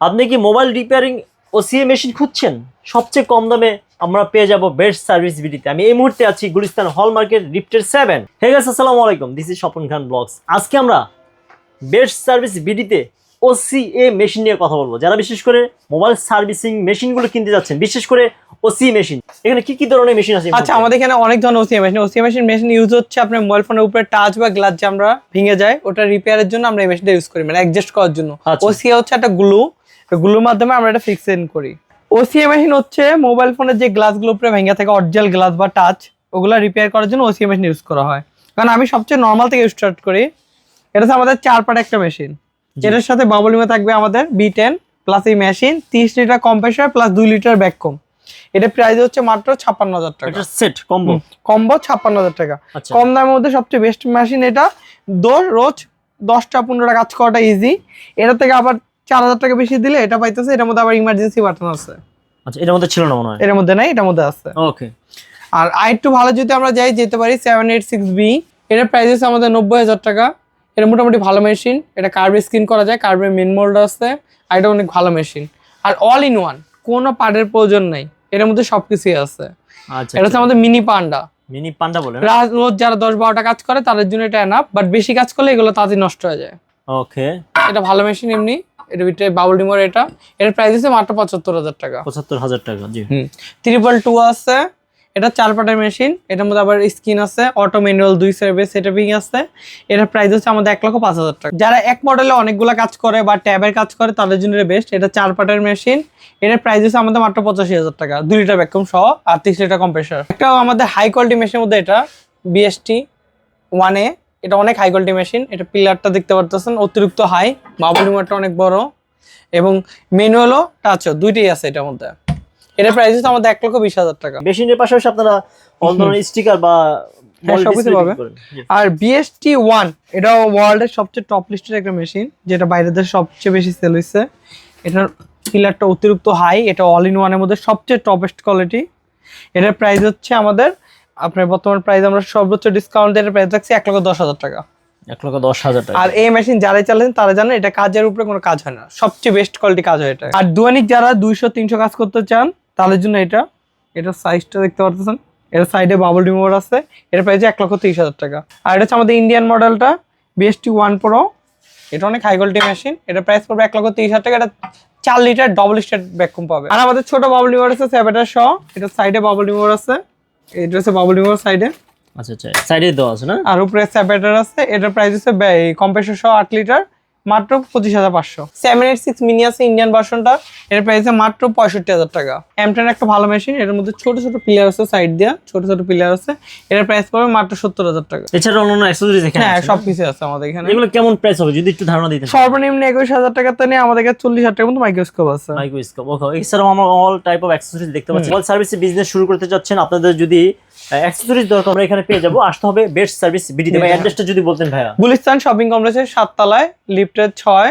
আপনি কি mobile repairing ও CA machine খুঁজছেন? সবচেয়ে কম দামে আমরা পেয়ে যাব বেস্ট সার্ভিস বিডিতে। আমি এই মুহূর্তে আছি গুলিস্তান হল মার্কেট রিপ্টের সেভেন হে গাইস আসসালামু আলাইকুম। This is Swapan Khan blogs আজকে আমরা বেস্ট সার্ভিস বিডিতে ও সিএ মেশিন নিয়ে কথা বলব। যারা বিশেষ করে মোবাইল সার্ভিসিং মেশিনগুলো কিনতে যাচ্ছেন বিশেষ করে ও সি মেশিন এখানে কি কি ধরনের মেশিন আছে আচ্ছা আমাদের এখানে অনেক ধরনের OCM machine OCM machine machine use হচ্ছে আপনার মোবাইল ফোনের উপরে টাচ বা গ্লাস যে আমরা ভেঙে যায় ওটা রিপেয়ারের জন্য আমরা এই মেশিনটা ইউজ করি মানে অ্যাডজাস্ট করার জন্য। আচ্ছা। ওসিএ হচ্ছে একটা গ্লু গ্লুর মাধ্যমে আমরা এটা ফিক্সেন করি। ওসিএ মেশিন হচ্ছে মোবাইল ফোনের যে গ্লাসগুলো উপরে ভেঙে থাকে অরিজিনাল গ্লাস বা টাচ ওগুলো রিপেয়ার করার জন্য ওসিএ মেশিন ইউজ করা হয়। কারণ আমি সবচেয়ে নর্মাল থেকে স্টার্ট করি এটা হচ্ছে আমাদের চার পাট একটা মেশিন। এটার সাথে বাবলিমে থাকবে আমাদের বি টেন প্লাস এই মেশিন তিরিশ লিটার কম্প্রেসার প্লাস দুই লিটার ব্যাককম এটা প্রাইস হচ্ছে মাত্র ছাপ্পান্ন হাজার টাকা। সেট কম্বো কম্বো ছাপ্পান্ন হাজার টাকা। আচ্ছা। কম দামের মধ্যে সবচেয়ে বেস্ট মেশিন এটা। রোজ দশটা পনেরোটা কাজ করাটা ইজি এটা থেকে আবার চার হাজার টাকা বেশি দিলে এটা পাইতেছে এটার মধ্যে আবার ইমার্জেন্সি বাটন আছে। আচ্ছা এটার মধ্যে ছিল না মনে হয়? এটার মধ্যে নাই এটার মধ্যে আছে। ওকে আর আর একটু ভালো যদি আমরা যাই যেতে পারি সেভেন এইট সিক্স বি এটার প্রাইস আছে আমাদের নব্বই হাজার টাকা। এটা মোটামুটি ভালো মেশিন এটা কার্ভে স্ক্রিন করা যায় কার্ভের মেন মোল্ড আছে আর এটা অনেক ভালো মেশিন আর অল ইন ওয়ান কোনো পার্টের প্রয়োজন নাই এটার মধ্যে সবকিছুই আছে। আচ্ছা এটা হচ্ছে আমাদের মিনি পান্ডা মিনি পান্ডা বলে রোজ যারা দশ বারোটা কাজ করে তাদের জন্য এটা এনাফ বাট বেশি কাজ করলে এগুলো তাড়াতাড়ি নষ্ট হয়ে যায়। ওকে এটা ভালো মেশিন এমনি। এর ভিতরে বাবল ডিমোর এটা। এর প্রাইস আছে মাত্র পঁচাত্তর হাজার টাকা। পঁচাত্তর হাজার টাকা জি। ট্রিপল টু আছে। এটা চার পাটের মেশিন এটার মধ্যে আবার স্ক্রিন আছে অটো ম্যানুয়াল দুই সার্ভিস সেটআপিং আছে। এটার প্রাইস হচ্ছে আমাদের এক লক্ষ পাঁচ হাজার টাকা। যারা এক মডেলে অনেকগুলো কাজ করে বা ট্যাবের কাজ করে তাদের জন্য বেস্ট এটা চার পাটের মেশিন এটার প্রাইস হচ্ছে আমাদের মাত্র পঁচাশি হাজার টাকা। দুই লিটার ভ্যাকুম সহ আর তিরিশ লিটার কম্প্রেসার একটা আমাদের হাই কোয়ালিটি মেশিনের মধ্যে এটা বিএসটি ওয়ানে এটা অনেক হাই কোয়ালিটি মেশিন এটা পিলারটা দেখতে পারতেছেন অতিরিক্ত হাই বাবুল রিমোটটা অনেক বড় এবং ম্যানুয়ালও টাচও দুইটাই আছে এটার মধ্যে। এটার প্রাইস হচ্ছে আমাদের এক লক্ষ বিশ হাজার টাকা। মেশিনের পাশাপাশি আপনারা ধরনের স্টিকার বা হ্যাঁ, সবকিছু পাবে। আর বিএসটি ওয়ান এটা ওয়ার্ল্ডের সবচেয়ে টপ লিস্টের একটা মেশিন যেটা বাইরের দেশে সবচেয়ে বেশি সেল হয়েছে এটার পিলারটা অতিরিক্ত হাই এটা অল ইন ওয়ানের মধ্যে সবচেয়ে টপেস্ট কোয়ালিটি এটার প্রাইস হচ্ছে আমাদের আপনার বর্তমান প্রাইস আমরা সর্বোচ্চ ডিসকাউন্ট এটার প্রাইস রাখছি এক লক্ষ দশ হাজার টাকা। এক লক্ষ দশ হাজার টাকা। আর এই মেশিন যারাই চালান তারা জানেন এটা কাজের উপরে কোনো কাজ হয় না। সবচেয়ে বেস্ট কোয়ালিটি কাজ হয় এটা। আর দুয়ানিক যারা দুইশো তিনশো কাজ করতে চান তাদের জন্য এটা। এটার সাইজটা দেখতে পারতেছেন। এর সাইডে বাবল রিমোভার আছে। এর প্রাইস এক লক্ষ তিরিশ হাজার টাকা। আর এটা হচ্ছে আমাদের ইন্ডিয়ান মডেলটা বিএসটি ওয়ান প্রো এটা অনেক হাই কোয়ালিটি মেশিন এটা প্রাইস পড়বে এক লক্ষ তিরিশ হাজার টাকা। এটা চার লিটার ডবল স্টেট ব্যাককুম পাবে। আর আমাদের ছোট বাবল রিমোভার আছে সেভেটার সহ এটা সাইডে বাবল রিমোভার আছে। এটা হচ্ছে বাবল রিমুভার সাইডে আচ্ছা আচ্ছা। সাইডে দেওয়া আছে না? আর উপরে সেপারেটর আছে এটার প্রাইস হচ্ছে কম্প্রেসর সহ আট লিটার মাত্র পঁচিশ হাজার পাঁচশো। সেভেন এইট সিক্স মিনি আছে ইন্ডিয়ান ভার্সনটা এর প্রাইস মাত্র পঁয়ষট্টি হাজার টাকা। এমটেন একটা ভালো মেশিন এর মধ্যে ছোট ছোট পিলার আছে সাইড দিয়ে ছোট ছোট পিলার আছে এর প্রাইস পড়বে মাত্র সত্তর হাজার টাকা। এছাড়া অন্যান্য অ্যাক্সেসরিজ এখানে হ্যাঁ আছে না? সবকিছু আছে আমাদের এখানে। এগুলো কেমন প্রাইস হবে যদি একটু ধারণা দিতেন? সর্বনিম্ন একুশ হাজার টাকাতে নিয়ে আমাদের কাছে চল্লিশ হাজার টাকার মতো মাইক্রোস্কোপ আছে। মাইক্রোস্কোপ ওকে এছাড়াও আমরা অল টাইপ অফ অ্যাক্সেসরিজ দেখতে পাচ্ছি। অল সার্ভিসে বিজনেস শুরু করতে যাচ্ছেন আপনাদের যদি অ্যাক্সেসরিজ দরকার আমরা এখানে পেয়ে যাব। আসতে হবে বেস্ট সার্ভিস বিডিতে ভাই। অ্যাড্রেসটা যদি বলতেন ভাইয়া। গুলিস্তান শপিং কমপ্লেক্সের সাততলায় লিফটের ছয়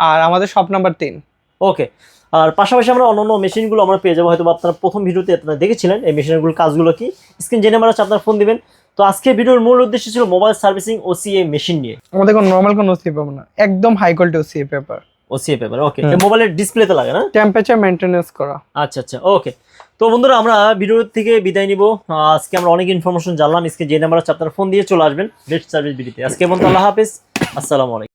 আর আমাদের শপ নাম্বার তিন। ওকে আর পাশাপাশি আমরা অন্যান্য মেশিনগুলো আমরা পেয়ে যাব। হয়তো আপনারা প্রথম ভিডিওতে আপনারা দেখেছিলেন এই মেশিনগুলোর কাজগুলো কি। স্ক্রিন জেনে মারা আপনার ফোন দিবেন। তো আজকে ভিডিওর মূল উদ্দেশ্য ছিল মোবাইল সার্ভিসিং ওসিএ মেশিন নিয়ে। আমাদের কোনো নর্মাল কোনো ওসি পাবো না। একদম high quality OC paper OCA paper okay. মোবাইলের ডিসপ্লেতে লাগে না? টেম্পারেচার মেনটেনেন্স করা। আচ্ছা আচ্ছা ওকে তো বন্ধুরা আমরা ভিডিও থেকে বিদায় নিব। আজকে আমরা অনেক ইনফরমেশন জানলাম। আজকে যে নাম্বার আছে আপনারা ফোন দিয়ে চলে আসবেন। বেস্ট সার্ভিস বিডিতে আজকে বন্ধু আল্লাহ হাফেজ। আসসালামু আলাইকুম।